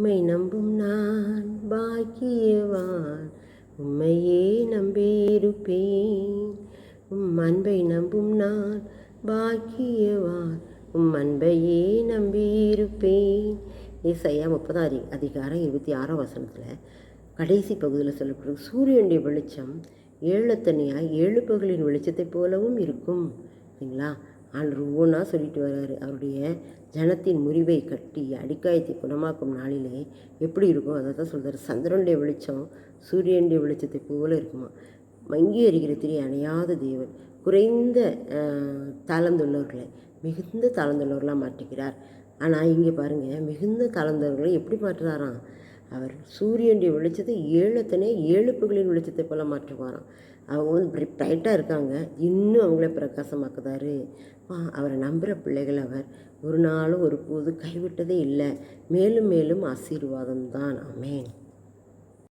உம்மை நம்பும் நான் பாக்கியவான். உம்மையே நம்பியிருப்பேன். உம் அன்பை நம்பும் நான் பாக்கியவான். உம் அன்பையே நம்பியிருப்பேன். இசையா முப்பதாம் அதி அதிகாரம் இருபத்தி ஆறாம் வசனத்தில் கடைசி பகுதியில் சொல்லப்படுறது சூரியனுடைய வெளிச்சம் ஏழத்தனியாய் ஏழு பகலின் வெளிச்சத்தைப் போலவும் இருக்கும். சரிங்களா? ஆண்டு ஒவ்வொன்றா சொல்லிட்டு வர்றாரு அவருடைய ஜனத்தின் முறிவை கட்டி அடிக்காயத்தை குணமாக்கும் நாளிலே எப்படி இருக்கும் அதை தான் சொல்கிறார் சந்திரனுடைய வெளிச்சம் சூரியனுடைய வெளிச்சத்தை போல இருக்குமா? மங்கி அறிகிற திரி அணையாத தேவன். குறைந்த தாளந்துள்ளவர்களை மிகுந்த தாளந்துள்ளவர்களாக மாற்றுகிறார். ஆனால் இங்கே பாருங்கள் மிகுந்த தாளந்தவர்களை எப்படி மாற்றுறாராம்? அவர் சூரியனுடைய வெளிச்சத்தை ஏழத்தனே ஏழுப்புகளின் வெளிச்சத்தை போல மாற்றுவாராம். அவங்க வந்து பிரைட்டாக இருக்காங்க. இன்னும் அவங்கள பிரகாசமாக்குதாரு. அவரை நம்புகிற பிள்ளைகள் அவர். ஒரு நாளும் ஒரு போது கைவிட்டதே இல்லை. மேலும் மேலும் ஆசீர்வாதம் தான் அமேன்